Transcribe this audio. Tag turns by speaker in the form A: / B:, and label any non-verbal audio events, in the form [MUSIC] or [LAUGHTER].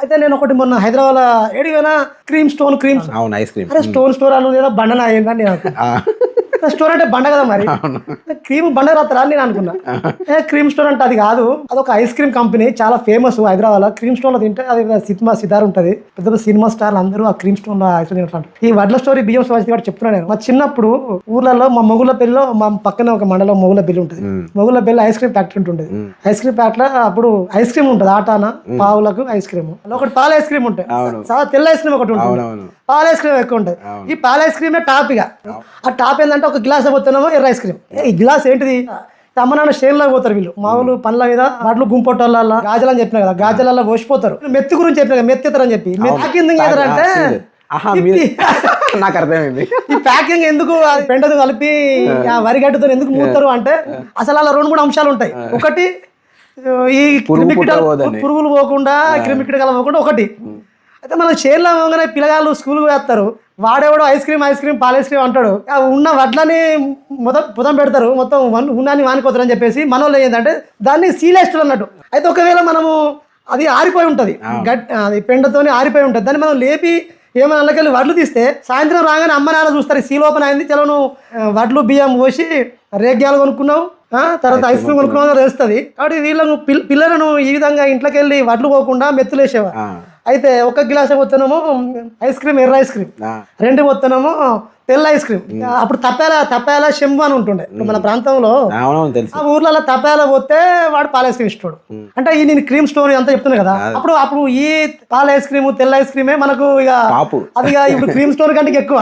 A: అయితే నేను ఒకటి మొన్న హైదరాబాద్ ఏడిపోయినా క్రీమ్ స్టోన్ క్రీమ్
B: అవును ఐస్ క్రీమ్.
A: అరే స్టోన్ స్టోర్ అన్నది ఏదో బండన అయ్యిందని నేను. స్టోర్ అంటే బండ కదా మరి? క్రీమ్ బండ రాత్రా నేను అనుకున్నా. ఏ క్రీమ్ స్టోర్ అంటే అది కాదు. అదొక ఐస్ క్రీమ్ కంపెనీ చాలా ఫేమస్ హైదరాబాద్లో క్రీమ్ స్టోన్లో తింటే అది సినిమా సితార్ ఉంటది. పెద్ద పెద్ద సినిమా స్టార్లు అందరూ ఆ క్రీమ్ స్టోన్లో ఐస్ క్రీమ్ తింటారు. ఈ వడ్ల స్టోరీ బియ్యం స్వాతి కూడా చెప్తున్నా నేను. మా చిన్నప్పుడు ఊర్లలో మా మొగుల పెళ్ళిలో మా పక్కన ఒక మండలం మొగుల పెళ్ళి ఉంటుంది. మొగుల పెళ్ళి ఐస్ క్రీమ్ ఫ్యాక్టరీ ఉంటుంది ఐస్ క్రీమ్ ఫ్యాక్టరీ అప్పుడు ఐస్ క్రీమ్ ఉంటుంది. ఆటాన పావులకు ఐస్ క్రీమ్. ఒకటి పాల ఐస్ క్రీమ్ ఉంటుంది. చాలా తెల్ల ఐస్ క్రీమ్ ఒకటి ఉంటుంది పాల ఐస్ క్రీమ్ ఎక్కువ ఉంటుంది. ఈ పాల ఐస్ క్రీమే టాప్ ఇక. ఆ టాప్ ఏంటంటే ఒక గ్లాస్ పోతున్నామో ఎర్ర ఐస్ క్రీమ్. ఈ గ్లాస్ ఏంటిది? అమ్మ నాన్న షేన్లో పోతారు వీళ్ళు. మామూలు పండ్ల మీద వాటిలో గుంపొట్టల గాజలు అని చెప్పిన కదా గాజలలో పోసిపోతారు. మెత్తి గురించి చెప్పిన కదా మెత్తి ఎత్తారని చెప్పి ప్యాకింగ్
B: ఆహా మీరు [LAUGHS] నాకు అర్థమైంది.
A: ఈ ప్యాకింగ్ ఎందుకు పెండతో కలిపి ఆ. వరిగడ్డతో ఎందుకు మూతారు అంటే అసలు అలా రెండు మూడు అంశాలు ఉంటాయి. ఒకటి ఈ క్రిమి
B: పుట్ట
A: కీటకాలు-
B: పోదని.
A: పురుగులు పోకుండా క్రిమి కీటకాలు పోకుండా ఒకటి. అయితే మనం చేనులో పోగానే పిల్లగాళ్ళు స్కూల్కి వేస్తారు వాడేవాడు ఐస్ క్రీమ్ ఐస్ క్రీమ్ పాల ఐస్ క్రీమ్ అంటాడు. ఉన్న వడ్లని మొదం పుదం పెడతారు. మొత్తం వన్- ఉన్నాన్ని వానిపోతారు అని చెప్పేసి మన వాళ్ళు ఏంటంటే దాన్ని సీలేస్టర్ అన్నట్టు. అయితే ఒకవేళ మనము అది ఆరిపోయి ఉంటుంది. గట్ అది పెండతోని ఆరిపోయి ఉంటుంది. దాన్ని మనం లేపి ఏమైనా అందులోకెళ్ళి వడ్లు తీస్తే సాయంత్రం రాగానే అమ్మ నాన్న చూస్తారు సీల్ ఓపెన్ అయింది చలో నువ్వు వడ్లు బియ్యం పోసి రేగ్యాలు కొనుక్కున్నావు ఆ, తర్వాత ఐస్ క్రీమ్ కొనుక్కున్నావు తెలుస్తుంది. కాబట్టి వీళ్ళను పిల్- పిల్లలను ఈ విధంగా ఇంట్లోకి వెళ్ళి వడ్లు పోకుండా మెత్తులేసేవా అయితే ఒక గ్లాస్ పోతున్నామో ఐస్ క్రీమ్ ఎర్ర ఐస్ క్రీమ్ రెండు పోతున్నామో తెల్ల ఐస్ క్రీమ్ అప్పుడు తప్పేలా తప్పేలా చెంబు అని ఉంటుండే. మన ప్రాంతంలో ఆ ఊర్లలో తప్పేలా పోతే వాడు పాల ఐస్ క్రీమ్ ఇస్తాడు అంటే ఈ నేను క్రీమ్ స్టోరీ అంతా చెప్తున్నా కదా అప్పుడు అప్పుడు ఈ పాల ఐస్ క్రీమ్ తెల్ల ఐస్ క్రీమే మనకు ఇక అది ఇప్పుడు క్రీమ్ స్టోర్ కంటే ఎక్కువ.